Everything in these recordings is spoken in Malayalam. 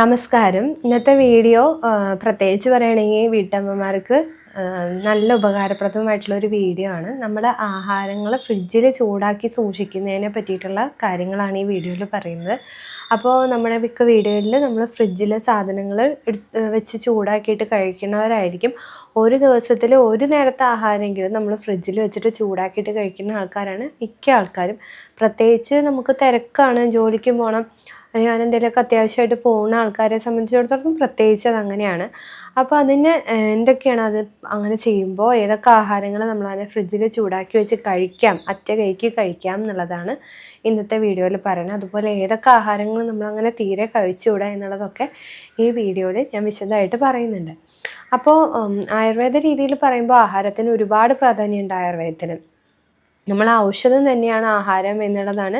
നമസ്കാരം. ഇന്നത്തെ വീഡിയോ പ്രത്യേകിച്ച് പറയുകയാണെങ്കിൽ വീട്ടമ്മമാർക്ക് നല്ല ഉപകാരപ്രദമായിട്ടുള്ള ഒരു വീഡിയോ ആണ്. നമ്മുടെ ആഹാരങ്ങൾ ഫ്രിഡ്ജിൽ ചൂടാക്കി സൂക്ഷിക്കുന്നതിനെ പറ്റിയിട്ടുള്ള കാര്യങ്ങളാണ് ഈ വീഡിയോയിൽ പറയുന്നത്. അപ്പോൾ നമ്മുടെ മിക്ക വീഡിയോയിൽ നമ്മൾ ഫ്രിഡ്ജിലെ സാധനങ്ങൾ വെച്ച് ചൂടാക്കിയിട്ട് കഴിക്കുന്നവരായിരിക്കും. ഒരു ദിവസത്തിൽ ഒരു നേരത്തെ ആഹാരമെങ്കിലും നമ്മൾ ഫ്രിഡ്ജിൽ വെച്ചിട്ട് ചൂടാക്കിയിട്ട് കഴിക്കുന്ന ആൾക്കാരാണ് മിക്ക ആൾക്കാരും. പ്രത്യേകിച്ച് നമുക്ക് തിരക്കാണ് ജോലിക്ക് പോകണം ഞാൻ എന്തെങ്കിലുമൊക്കെ അത്യാവശ്യമായിട്ട് പോകുന്ന ആൾക്കാരെ സംബന്ധിച്ചിടത്തോളം പ്രത്യേകിച്ച് അത് അങ്ങനെയാണ് അപ്പോൾ അതിന് എന്തൊക്കെയാണ് അത് അങ്ങനെ ചെയ്യുമ്പോൾ ഏതൊക്കെ ആഹാരങ്ങൾ നമ്മൾ അതിനെ ഫ്രിഡ്ജിൽ ചൂടാക്കി വെച്ച് കഴിക്കാം അറ്റ കൈക്ക് കഴിക്കാം എന്നുള്ളതാണ് ഇന്നത്തെ വീഡിയോയിൽ പറയുന്നത്. അതുപോലെ ഏതൊക്കെ ആഹാരങ്ങൾ നമ്മളങ്ങനെ തീരെ കഴിച്ചുകൂടാ എന്നുള്ളതൊക്കെ ഈ വീഡിയോയിൽ ഞാൻ വിശദമായിട്ട് പറയുന്നുണ്ട്. അപ്പോൾ ആയുർവേദ രീതിയിൽ പറയുമ്പോൾ ആഹാരത്തിന് ഒരുപാട് പ്രാധാന്യമുണ്ട് ആയുർവേദത്തിന്. നമ്മൾ ഔഷധം തന്നെയാണ് ആഹാരം എന്നുള്ളതാണ്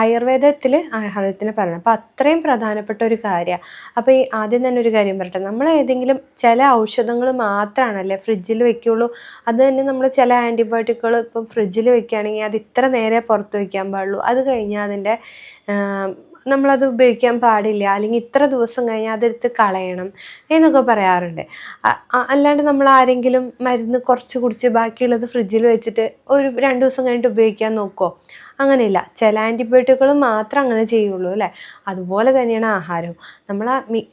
ആയുർവേദത്തിൽ ആഹാരത്തിന് പറയുന്നത് അപ്പോൾ അത്രയും പ്രധാനപ്പെട്ട ഒരു കാര്യമാണ് അപ്പോൾ ഈ ആദ്യം തന്നെ ഒരു കാര്യം പറയട്ടെ. നമ്മൾ ഏതെങ്കിലും ചില ഔഷധങ്ങൾ മാത്രമാണല്ലേ ഫ്രിഡ്ജിൽ വെക്കുള്ളൂ. അത് തന്നെ നമ്മൾ ചില ആന്റിബയോട്ടിക്കുകൾ ഇപ്പം ഫ്രിഡ്ജിൽ വെക്കുകയാണെങ്കിൽ അത് ഇത്ര നേരെ പുറത്ത് വയ്ക്കാൻ പാടുള്ളൂ. അത് കഴിഞ്ഞാൽ അതിന്റെ നമ്മളത് ഉപയോഗിക്കാൻ പാടില്ല. അല്ലെങ്കിൽ ഇത്ര ദിവസം കഴിഞ്ഞാൽ അതെടുത്ത് കളയണം എന്നൊക്കെ പറയാറുണ്ട്. അല്ലാണ്ട് നമ്മൾ ആരെങ്കിലും മരുന്ന് കുറച്ച് കുടിച്ച് ബാക്കിയുള്ളത് ഫ്രിഡ്ജിൽ വെച്ചിട്ട് ഒരു രണ്ട് ദിവസം കഴിഞ്ഞിട്ട് ഉപയോഗിക്കാൻ നോക്കുമോ അങ്ങനെയില്ല. ചില ആന്റിബയോട്ടിക്കുകൾ മാത്രം അങ്ങനെ ചെയ്യുള്ളൂ അല്ലേ? അതുപോലെ തന്നെയാണ് ആഹാരം നമ്മൾ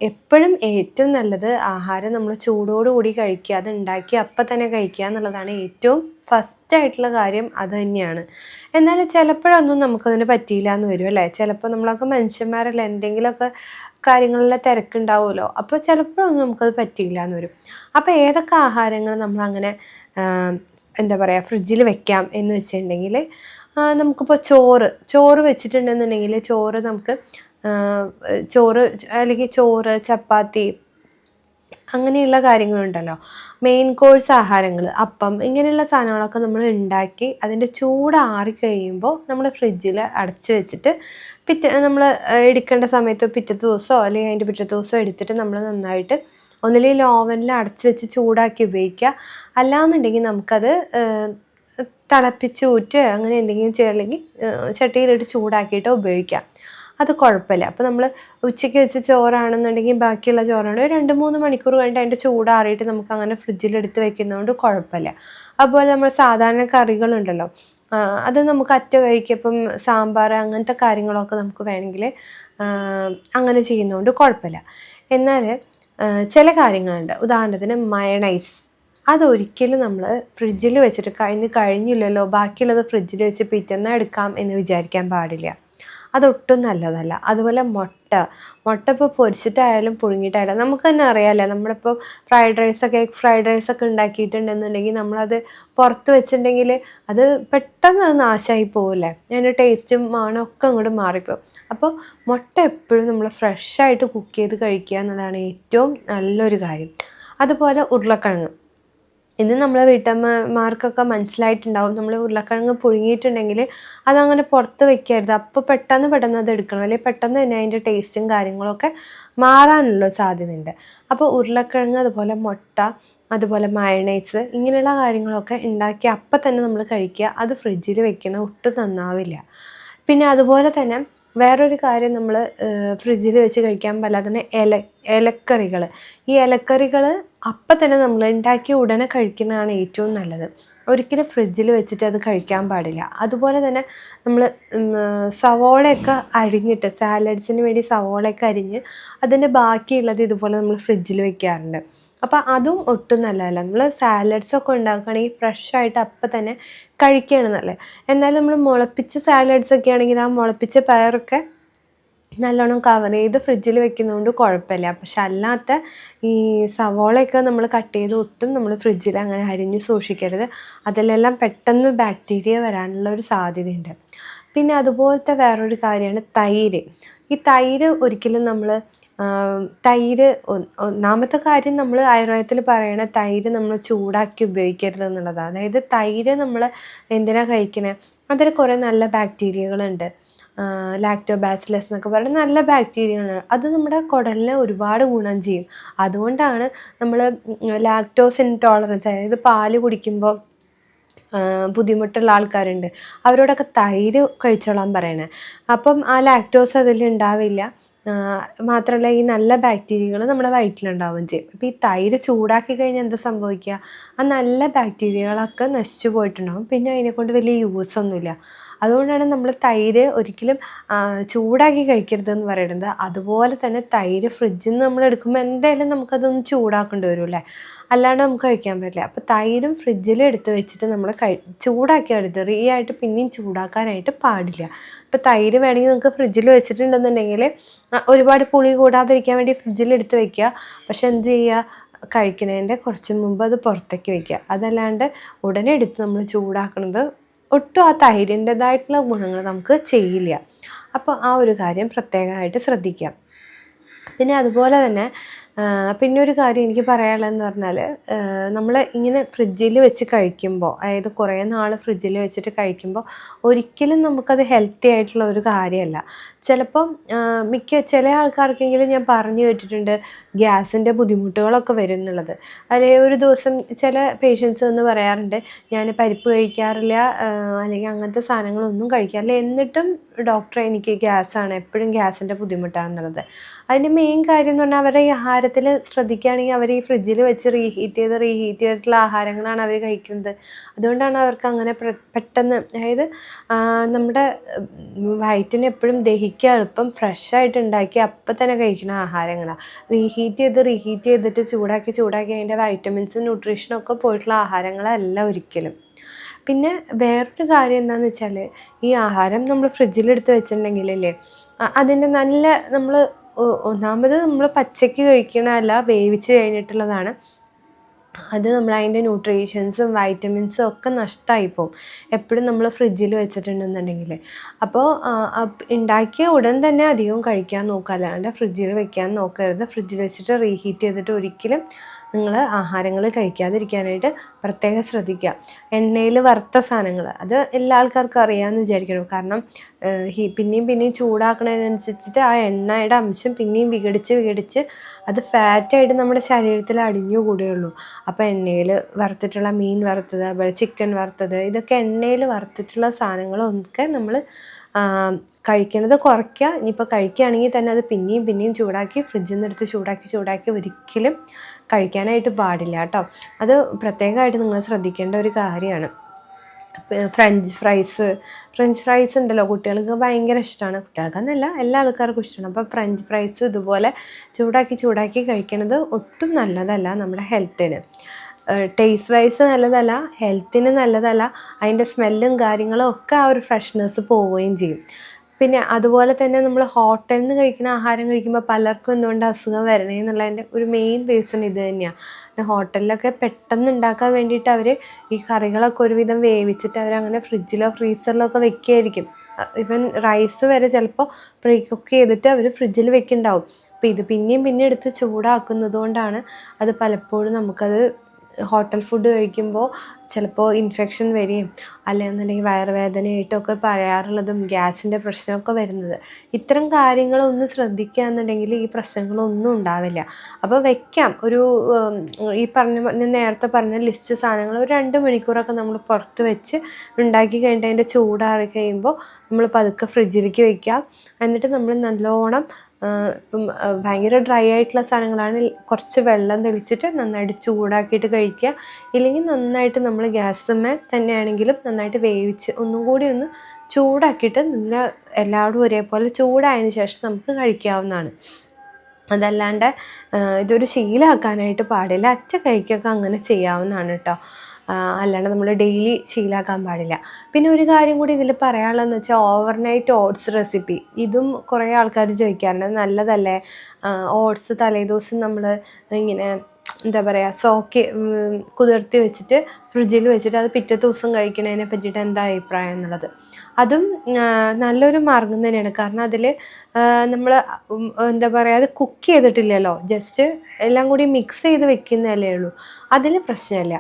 എപ്പോഴും ഏറ്റവും നല്ലത് ആഹാരം നമ്മൾ ചൂടോടുകൂടി കഴിക്കുക അത് ഉണ്ടാക്കി അപ്പം തന്നെ കഴിക്കുക എന്നുള്ളതാണ് ഏറ്റവും ഫസ്റ്റ് ആയിട്ടുള്ള കാര്യം അത് തന്നെയാണ് എന്നാൽ ചിലപ്പോഴൊന്നും നമുക്കതിന് പറ്റിയില്ല എന്ന് വരും അല്ലേ? ചിലപ്പോൾ നമ്മളൊക്കെ മനുഷ്യന്മാരല്ല? എന്തെങ്കിലുമൊക്കെ കാര്യങ്ങളിലെ തിരക്കുണ്ടാവുമല്ലോ? അപ്പോൾ ചിലപ്പോഴൊന്നും നമുക്കത് പറ്റിയില്ല എന്ന് വരും. അപ്പോൾ ഏതൊക്കെ ആഹാരങ്ങൾ നമ്മളങ്ങനെ എന്താ പറയുക ഫ്രിഡ്ജിൽ വെക്കാം എന്ന് വെച്ചിട്ടുണ്ടെങ്കിൽ നമുക്കിപ്പോൾ ചോറ് ചോറ് വെച്ചിട്ടുണ്ടെന്നുണ്ടെങ്കിൽ ചോറ് നമുക്ക് ചോറ് അല്ലെങ്കിൽ ചോറ് ചപ്പാത്തി അങ്ങനെയുള്ള കാര്യങ്ങളുണ്ടല്ലോ. മെയിൻ കോഴ്സ് ആഹാരങ്ങൾ അപ്പം ഇങ്ങനെയുള്ള സാധനങ്ങളൊക്കെ നമ്മൾ ഉണ്ടാക്കി അതിന്റെ ചൂട് ആറിക്കഴിയുമ്പോൾ നമ്മൾ ഫ്രിഡ്ജിൽ അടച്ചു വെച്ചിട്ട് പിറ്റ നമ്മൾ എടുക്കേണ്ട സമയത്ത് പിറ്റത്തെ ദിവസമോ അല്ലെങ്കിൽ അതിന്റെ പിറ്റത്തെ ദിവസമോ എടുത്തിട്ട് നമ്മൾ നന്നായിട്ട് ഒന്നില്ലെങ്കിൽ ഓവനിൽ അടച്ചു വെച്ച് ചൂടാക്കി ഉപയോഗിക്കുക. അല്ലാന്നുണ്ടെങ്കിൽ നമുക്കത് തിളപ്പിച്ച് ഊറ്റ് അങ്ങനെ എന്തെങ്കിലും ചെയ്യണമെങ്കിൽ ചട്ടിയിലിട്ട് ചൂടാക്കിയിട്ട് ഉപയോഗിക്കാം. അത് കുഴപ്പമില്ല. അപ്പോൾ നമ്മൾ ഉച്ചയ്ക്ക് വെച്ച ചോറാണെന്നുണ്ടെങ്കിൽ ബാക്കിയുള്ള ചോറാണ്. ഒരു രണ്ട് മൂന്ന് മണിക്കൂർ കഴിഞ്ഞിട്ട് അതിന്റെ ചൂടാറിയിട്ട് നമുക്ക് അങ്ങനെ ഫ്രിഡ്ജിലെടുത്ത് വെക്കുന്നതുകൊണ്ട് കുഴപ്പമില്ല. അതുപോലെ നമ്മൾ സാധാരണ കറികളുണ്ടല്ലോ. അത് നമുക്ക് അറ്റ കഴിക്കപ്പം സാമ്പാർ അങ്ങനത്തെ കാര്യങ്ങളൊക്കെ നമുക്ക് വേണമെങ്കിൽ അങ്ങനെ ചെയ്യുന്നതുകൊണ്ട് കുഴപ്പമില്ല. എന്നാൽ ചില കാര്യങ്ങളുണ്ട്. ഉദാഹരണത്തിന് മയണൈസ്. അതൊരിക്കലും നമ്മൾ ഫ്രിഡ്ജിൽ വെച്ചിട്ട് കഴിഞ്ഞ് കഴിഞ്ഞില്ലല്ലോ. ബാക്കിയുള്ളത് ഫ്രിഡ്ജിൽ വെച്ച് പിറ്റേന്ന് എടുക്കാം എന്ന് വിചാരിക്കാൻ പാടില്ല. അതൊട്ടും നല്ലതല്ല. അതുപോലെ മുട്ട. മുട്ട ഇപ്പോൾ പൊരിച്ചിട്ടായാലും പുഴുങ്ങിയിട്ടായാലും നമുക്ക് തന്നെ അറിയാമല്ലോ നമ്മളിപ്പോൾ ഫ്രൈഡ് റൈസൊക്കെ എഗ് ഫ്രൈഡ് റൈസൊക്കെ ഉണ്ടാക്കിയിട്ടുണ്ടെന്നുണ്ടെങ്കിൽ നമ്മളത് പുറത്ത് വെച്ചിട്ടുണ്ടെങ്കിൽ അത് പെട്ടെന്ന് അത് നാശമായി പോവില്ലേ? അതിന്റെ ടേസ്റ്റും മണം ഒക്കെ അങ്ങോട്ട് മാറിപ്പോവും. അപ്പോൾ മുട്ട എപ്പോഴും നമ്മൾ ഫ്രഷായിട്ട് കുക്ക് ചെയ്ത് കഴിക്കുക എന്നുള്ളതാണ് ഏറ്റവും നല്ലൊരു കാര്യം. അതുപോലെ ഉരുളക്കിഴങ്ങ്. ഇത് നമ്മളെ വീട്ടമ്മമാർക്കൊക്കെ മനസ്സിലായിട്ടുണ്ടാവും. നമ്മൾ ഉരുളക്കിഴങ്ങ് പുഴുങ്ങിയിട്ടുണ്ടെങ്കിൽ അതങ്ങനെ പുറത്ത് വെക്കരുത്. അപ്പോൾ പെട്ടെന്ന് പെട്ടെന്ന് അത് എടുക്കണം. അല്ലെങ്കിൽ പെട്ടെന്ന് തന്നെ അതിന്റെ ടേസ്റ്റും കാര്യങ്ങളൊക്കെ മാറാനുള്ള സാധ്യതയുണ്ട്. അപ്പോൾ ഉരുളക്കിഴങ്ങ് അതുപോലെ മുട്ട അതുപോലെ മയണൈസ് ഇങ്ങനെയുള്ള കാര്യങ്ങളൊക്കെ ഉണ്ടാക്കി അപ്പം തന്നെ നമ്മൾ കഴിക്കുക. അത് ഫ്രിഡ്ജിൽ വെക്കുന്ന ഒട്ടും നന്നാവില്ല. പിന്നെ അതുപോലെ തന്നെ വേറൊരു കാര്യം നമ്മൾ ഫ്രിഡ്ജിൽ വെച്ച് കഴിക്കാൻ പറ്റാത്തതിന് ഇല ഇലക്കറികൾ ഈ ഇലക്കറികൾ അപ്പം തന്നെ നമ്മൾ ഉണ്ടാക്കി ഉടനെ കഴിക്കുന്നതാണ് ഏറ്റവും നല്ലത്. ഒരിക്കലും ഫ്രിഡ്ജിൽ വെച്ചിട്ട് അത് കഴിക്കാൻ പാടില്ല. അതുപോലെ തന്നെ നമ്മൾ സവോളയൊക്കെ അരിഞ്ഞിട്ട് സാലഡ്സിന് വേണ്ടി സവോളയൊക്കെ അരിഞ്ഞ് അതിന്റെ ബാക്കിയുള്ളത് ഇതുപോലെ നമ്മൾ ഫ്രിഡ്ജിൽ വെക്കാറുണ്ട്. അപ്പോൾ അതും ഒട്ടും നല്ലതല്ല. നമ്മൾ സാലഡ്സ് ഒക്കെ ഉണ്ടാക്കുകയാണെങ്കിൽ ഫ്രഷ് ആയിട്ട് അപ്പം തന്നെ കഴിക്കുകയാണ് നല്ലത്. എന്നാലും നമ്മൾ മുളപ്പിച്ച സാലഡ്സ് ഒക്കെ ആണെങ്കിൽ ആ മുളപ്പിച്ച പയറൊക്കെ നല്ലോണം കവർ ചെയ്ത് ഫ്രിഡ്ജിൽ വെക്കുന്നതുകൊണ്ട് കുഴപ്പമില്ല. പക്ഷെ അല്ലാത്ത ഈ സവോളയൊക്കെ നമ്മൾ കട്ട് ചെയ്ത് ഒട്ടും നമ്മൾ ഫ്രിഡ്ജിൽ അങ്ങനെ അരിഞ്ഞ് സൂക്ഷിക്കരുത്. അതിലെല്ലാം പെട്ടെന്ന് ബാക്ടീരിയ വരാനുള്ള ഒരു സാധ്യതയുണ്ട്. പിന്നെ അതുപോലത്തെ വേറൊരു കാര്യമാണ് തൈര്. ഈ തൈര് ഒരിക്കലും നമ്മൾ തൈര് ഒന്നാമത്തെ കാര്യം നമ്മൾ ആയുർവേദത്തിൽ പറയണ തൈര് നമ്മൾ ചൂടാക്കി ഉപയോഗിക്കരുത് എന്നുള്ളതാണ് അതായത് തൈര് നമ്മൾ എന്തിനാണ് കഴിക്കണേ? അതിൽ കുറേ നല്ല ബാക്ടീരിയകളുണ്ട്. ലാക്ടോബാസിലസ് എന്നൊക്കെ പറയുന്ന നല്ല ബാക്ടീരിയകളാണ് അത് നമ്മുടെ കുടലിനെ ഒരുപാട് ഗുണം ചെയ്യും. അതുകൊണ്ടാണ് നമ്മൾ ലാക്ടോസ് ഇൻടോളറൻസ് അതായത് പാൽ കുടിക്കുമ്പോൾ ബുദ്ധിമുട്ടുള്ള ആൾക്കാരുണ്ട്. അവരോടൊക്കെ തൈര് കഴിച്ചോളാൻ പറയണേ. അപ്പം ആ ലാക്ടോസ് അതിൽ ഉണ്ടാവില്ല. മാത്രമല്ല ഈ നല്ല ബാക്ടീരിയകൾ നമ്മുടെ വയറ്റിലുണ്ടാവുകയും ചെയ്യും. അപ്പോൾ ഈ തൈര് ചൂടാക്കി കഴിഞ്ഞാൽ എന്താ സംഭവിക്കുക? ആ നല്ല ബാക്ടീരിയകളൊക്കെ നശിച്ചു പോയിട്ടുണ്ടാകും പിന്നെ അതിനെക്കൊണ്ട് വലിയ യൂസൊന്നുമില്ല അതുകൊണ്ടാണ് നമ്മൾ തൈര് ഒരിക്കലും ചൂടാക്കി കഴിക്കരുതെന്ന് പറയുന്നത്. അതുപോലെ തന്നെ തൈര് ഫ്രിഡ്ജിൽ നിന്ന് നമ്മൾ എടുക്കുമ്പോൾ എന്തായാലും നമുക്കതൊന്ന് ചൂടാക്കേണ്ടി വരും അല്ലേ? അല്ലാണ്ട് നമുക്ക് കഴിക്കാൻ പറ്റില്ല. അപ്പോൾ തൈരും ഫ്രിഡ്ജിൽ എടുത്ത് വെച്ചിട്ട് നമ്മൾ കഴി ചൂടാക്കി എടുത്ത് റീ ആയിട്ട് പിന്നെയും ചൂടാക്കാനായിട്ട് പാടില്ല. അപ്പോൾ തൈര് വേണമെങ്കിൽ നമുക്ക് ഫ്രിഡ്ജിൽ വെച്ചിട്ടുണ്ടെന്നുണ്ടെങ്കിൽ ഒരുപാട് പുളി കൂടാതിരിക്കാൻ വേണ്ടി ഫ്രിഡ്ജിൽ എടുത്ത് വെക്കുക. പക്ഷെ എന്ത് ചെയ്യുക? കഴിക്കുന്നതിന്റെ കുറച്ച് മുമ്പ് അത് പുറത്തേക്ക് വയ്ക്കുക അതല്ലാണ്ട് ഉടനെ എടുത്ത് നമ്മൾ ചൂടാക്കുന്നത് ഒട്ടും ആ തൈരിന്റെതായിട്ടുള്ള ഗുണങ്ങൾ നമുക്ക് ചെയ്യില്ല. അപ്പോൾ ആ ഒരു കാര്യം പ്രത്യേകമായിട്ട് ശ്രദ്ധിക്കാം പിന്നെ അതുപോലെ തന്നെ പിന്നെ ഒരു കാര്യം എനിക്ക് പറയാനുള്ളതെന്ന് പറഞ്ഞാൽ നമ്മൾ ഇങ്ങനെ ഫ്രിഡ്ജിൽ വെച്ച് കഴിക്കുമ്പോൾ അതായത് കുറേ നാൾ ഫ്രിഡ്ജിൽ വെച്ചിട്ട് കഴിക്കുമ്പോൾ ഒരിക്കലും നമുക്കത് ഹെൽത്തി ആയിട്ടുള്ള ഒരു കാര്യമല്ല. ചിലപ്പം മിക്ക ചില ആൾക്കാർക്കെങ്കിലും ഞാൻ പറഞ്ഞു കേട്ടിട്ടുണ്ട് ഗ്യാസിന്റെ ബുദ്ധിമുട്ടുകളൊക്കെ വരും എന്നുള്ളത് അല്ലെങ്കിൽ ഒരു ദിവസം ചില പേഷ്യൻസ് എന്ന് പറയാറുണ്ട് ഞാൻ പരിപ്പ് കഴിക്കാറില്ല അല്ലെങ്കിൽ അങ്ങനത്തെ സാധനങ്ങളൊന്നും കഴിക്കാറില്ല. എന്നിട്ടും ഡോക്ടറെ എനിക്ക് ഗ്യാസാണ് എപ്പോഴും ഗ്യാസിന്റെ ബുദ്ധിമുട്ടാണെന്നുള്ളത്. അതിന്റെ മെയിൻ കാര്യം എന്ന് പറഞ്ഞാൽ അവരുടെ ഈ ആഹാരത്തിൽ ശ്രദ്ധിക്കുകയാണെങ്കിൽ അവർ ഈ ഫ്രിഡ്ജിൽ വെച്ച് റീഹീറ്റ് ചെയ്ത് റീഹീറ്റ് ചെയ്തിട്ടുള്ള ആഹാരങ്ങളാണ് അവർ കഴിക്കുന്നത്. അതുകൊണ്ടാണ് അവർക്ക് അങ്ങനെ പെട്ടെന്ന് അതായത് നമ്മുടെ വയറ്റിന് എപ്പോഴും ദഹിക്കുക എളുപ്പം ഫ്രഷായിട്ട് ഉണ്ടാക്കി അപ്പം തന്നെ കഴിക്കുന്ന ആഹാരങ്ങളാണ് റീഹീറ്റ് ചെയ്ത് റീഹീറ്റ് ചെയ്തിട്ട് ചൂടാക്കി ചൂടാക്കി അതിന്റെ വൈറ്റമിൻസും ന്യൂട്രീഷനും ഒക്കെ പോയിട്ടുള്ള ആഹാരങ്ങളല്ല ഒരിക്കലും. പിന്നെ വേറൊരു കാര്യം എന്താണെന്ന് വെച്ചാൽ ഈ ആഹാരം നമ്മൾ ഫ്രിഡ്ജിലെടുത്ത് വെച്ചിട്ടുണ്ടെങ്കിലല്ലേ അതിന്റെ നല്ല നമ്മൾ ഒന്നാമത് നമ്മൾ പച്ചയ്ക്ക് കഴിക്കണതല്ല വേവിച്ച് കഴിഞ്ഞിട്ടുള്ളതാണ്. അത് നമ്മൾ അതിന്റെ ന്യൂട്രീഷൻസും വൈറ്റമിൻസും ഒക്കെ നഷ്ടമായി പോകും എപ്പോഴും നമ്മൾ ഫ്രിഡ്ജിൽ വെച്ചിട്ടുണ്ടെന്നുണ്ടെങ്കിൽ. അപ്പോൾ ഉണ്ടാക്കിയ ഉടൻ തന്നെ അധികം കഴിക്കാൻ നോക്കുക അല്ലാണ്ട് ഫ്രിഡ്ജിൽ വെക്കാൻ നോക്കരുത്. ഫ്രിഡ്ജിൽ വെച്ചിട്ട് റീഹീറ്റ് ചെയ്തിട്ട് ഒരിക്കലും നിങ്ങൾ ആഹാരങ്ങൾ കഴിക്കാതിരിക്കാനായിട്ട് പ്രത്യേകം ശ്രദ്ധിക്കുക. എണ്ണയിൽ വറുത്ത സാധനങ്ങൾ അത് എല്ലാ ആൾക്കാർക്കും അറിയാമെന്ന് വിചാരിക്കണം കാരണം ഹീ പിന്നെയും പിന്നെയും ചൂടാക്കുന്നതിനനുസരിച്ചിട്ട് ആ എണ്ണയുടെ അംശം പിന്നെയും വിഘടിച്ച് വിഘടിച്ച് അത് ഫാറ്റായിട്ട് നമ്മുടെ ശരീരത്തിൽ അടിഞ്ഞു കൂടുകയുള്ളൂ. അപ്പോൾ എണ്ണയിൽ വറുത്തിട്ടുള്ള മീൻ വറുത്തത് അതുപോലെ ചിക്കൻ വറുത്തത് ഇതൊക്കെ എണ്ണയിൽ വറുത്തിട്ടുള്ള സാധനങ്ങളൊക്കെ നമ്മൾ കഴിക്കുന്നത് കുറയ്ക്കുക. ഇനിയിപ്പോൾ കഴിക്കുകയാണെങ്കിൽ തന്നെ അത് പിന്നെയും പിന്നെയും ചൂടാക്കി ഫ്രിഡ്ജിൽ നിന്ന് എടുത്ത് ചൂടാക്കി ചൂടാക്കി ഒരിക്കലും കഴിക്കാനായിട്ട് പാടില്ല കേട്ടോ. അത് പ്രത്യേകമായിട്ട് നിങ്ങൾ ശ്രദ്ധിക്കേണ്ട ഒരു കാര്യമാണ്. ഫ്രഞ്ച് ഫ്രൈസ് ഫ്രഞ്ച് ഫ്രൈസ് ഉണ്ടല്ലോ കുട്ടികൾക്ക് ഭയങ്കര ഇഷ്ടമാണ് കുട്ടികൾക്കെന്നല്ല എല്ലാ ആൾക്കാർക്കും ഇഷ്ടമാണ് അപ്പോൾ ഫ്രഞ്ച് ഫ്രൈസ് ഇതുപോലെ ചൂടാക്കി ചൂടാക്കി കഴിക്കണത് ഒട്ടും നല്ലതല്ല നമ്മുടെ ഹെൽത്തിന്. ടേസ്റ്റ് വൈസ് നല്ലതല്ല ഹെൽത്തിന് നല്ലതല്ല അതിന്റെ സ്മെല്ലും കാര്യങ്ങളും ഒക്കെ ആ ഒരു ഫ്രഷ്നെസ് പോവുകയും ചെയ്യും. പിന്നെ അതുപോലെ തന്നെ നമ്മൾ ഹോട്ടലിൽ നിന്ന് കഴിക്കുന്ന ആഹാരം കഴിക്കുമ്പോൾ പലർക്കും എന്തുകൊണ്ട് അസുഖം വരണേ എന്നുള്ളതിന്റെ ഒരു മെയിൻ റീസൺ ഇത് തന്നെയാണ് ഹോട്ടലിലൊക്കെ പെട്ടെന്ന് ഉണ്ടാക്കാൻ വേണ്ടിയിട്ട് അവർ ഈ കറികളൊക്കെ ഒരുവിധം വേവിച്ചിട്ട് അവർ അങ്ങനെ ഫ്രിഡ്ജിലോ ഫ്രീസറിലോ ഒക്കെ വെക്കുകയായിരിക്കും ഇവൻ റൈസ് വരെ ചിലപ്പോൾ പ്രീ കുക്ക് ചെയ്തിട്ട് അവർ ഫ്രിഡ്ജിൽ വെക്കുന്നുണ്ടാവും അപ്പോൾ ഇത് പിന്നെയും പിന്നെ എടുത്ത് ചൂടാക്കുന്നത് കൊണ്ടാണ് അത് പലപ്പോഴും നമുക്കത് ഹോട്ടൽ ഫുഡ് കഴിക്കുമ്പോൾ ചിലപ്പോൾ ഇൻഫെക്ഷൻ വരികയും അല്ലെന്നുണ്ടെങ്കിൽ വയറുവേദനയായിട്ടൊക്കെ പറയാറുള്ളതും ഗ്യാസിന്റെ പ്രശ്നമൊക്കെ വരുന്നത്. ഇത്തരം കാര്യങ്ങളൊന്ന് ശ്രദ്ധിക്കുക എന്നുണ്ടെങ്കിൽ ഈ പ്രശ്നങ്ങളൊന്നും ഉണ്ടാവില്ല. അപ്പോൾ വെക്കാം. ഒരു ഈ പറഞ്ഞ ഞാൻ നേരത്തെ പറഞ്ഞ ലിസ്റ്റ് സാധനങ്ങൾ ഒരു രണ്ട് മണിക്കൂറൊക്കെ നമ്മൾ പുറത്ത് വെച്ച് ഉണ്ടാക്കി കഴിഞ്ഞിട്ട് അതിന്റെ ചൂടാറി കഴിയുമ്പോൾ നമ്മൾ പതുക്കെ ഫ്രിഡ്ജിലേക്ക് വയ്ക്കാം എന്നിട്ട് നമ്മൾ നല്ലോണം ഇപ്പം ഭയങ്കര ഡ്രൈ ആയിട്ടുള്ള സാധനങ്ങളാണ്. കുറച്ച് വെള്ളം തെളിച്ചിട്ട് നന്നായിട്ട് ചൂടാക്കിയിട്ട് കഴിക്കുക. ഇല്ലെങ്കിൽ നന്നായിട്ട് നമ്മൾ ഗ്യാസുമ്മേ തന്നെയാണെങ്കിലും നന്നായിട്ട് വേവിച്ച് ഒന്നും കൂടി ഒന്ന് ചൂടാക്കിയിട്ട് നല്ല എല്ലാവരും ഒരേപോലെ ചൂടായതിനു ശേഷം നമുക്ക് കഴിക്കാവുന്നതാണ്. അതല്ലാണ്ട് ഇതൊരു ശീലമാക്കാനായിട്ട് പാടില്ല. അച്ഛ കൈക്കൊക്കെ അങ്ങനെ ചെയ്യാവുന്നതാണ് കേട്ടോ അല്ലാണ്ട് നമ്മൾ ഡെയിലി ശീലാക്കാൻ പാടില്ല. പിന്നെ ഒരു കാര്യം കൂടി ഇതിൽ പറയാനുള്ളതെന്ന് വെച്ചാൽ ഓവർനൈറ്റ് ഓട്സ് റെസിപ്പി ഇതും കുറേ ആൾക്കാർ ചോദിക്കാറുണ്ട്. നല്ലതല്ലേ? ഓട്സ് തലേദിവസം നമ്മൾ ഇങ്ങനെ എന്താ പറയുക സോക്ക് കുതിർത്തി വെച്ചിട്ട് ഫ്രിഡ്ജിൽ വെച്ചിട്ട് അത് പിറ്റേ ദിവസം കഴിക്കുന്നതിനെ പറ്റിയിട്ട് എന്താ അഭിപ്രായം എന്നുള്ളത്. അതും നല്ലൊരു മാർഗം തന്നെയാണ്. കാരണം അതിൽ നമ്മൾ എന്താ പറയുക അത് കുക്ക് ചെയ്തിട്ടില്ലല്ലോ. ജസ്റ്റ് എല്ലാം കൂടി മിക്സ് ചെയ്ത് വെക്കുന്നതല്ലേ ഉള്ളൂ. അതിൽ പ്രശ്നമില്ല.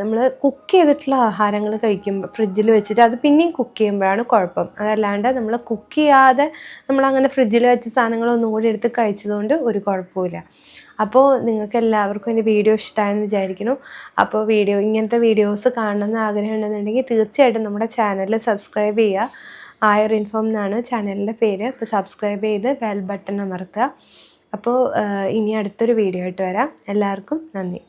നമ്മൾ കുക്ക് ചെയ്തിട്ടുള്ള ആഹാരങ്ങൾ കഴിക്കുമ്പോൾ ഫ്രിഡ്ജിൽ വെച്ചിട്ട് അത് പിന്നെയും കുക്ക് ചെയ്യുമ്പോഴാണ് കുഴപ്പം. അതല്ലാണ്ട് നമ്മൾ കുക്ക് ചെയ്യാതെ നമ്മളങ്ങനെ ഫ്രിഡ്ജിൽ വെച്ച സാധനങ്ങളൊന്നും കൂടി എടുത്ത് കഴിച്ചതുകൊണ്ട് ഒരു കുഴപ്പമില്ല അപ്പോൾ നിങ്ങൾക്ക് എല്ലാവർക്കും എന്റെ വീഡിയോ ഇഷ്ടമായെന്ന് വിചാരിക്കുന്നു. അപ്പോൾ വീഡിയോ ഇങ്ങനത്തെ വീഡിയോസ് കാണണമെന്ന് ആഗ്രഹം ഉണ്ടെന്നുണ്ടെങ്കിൽ തീർച്ചയായിട്ടും നമ്മുടെ ചാനലിൽ സബ്സ്ക്രൈബ് ചെയ്യുക. ആയർ ഇൻഫോം എന്നാണ് ചാനലിന്റെ പേര്. അപ്പോൾ സബ്സ്ക്രൈബ് ചെയ്ത് ബെൽ ബട്ടൺ അമർത്തുക. അപ്പോൾ ഇനി അടുത്തൊരു വീഡിയോ ആയിട്ട് വരാം. എല്ലാവർക്കും നന്ദി.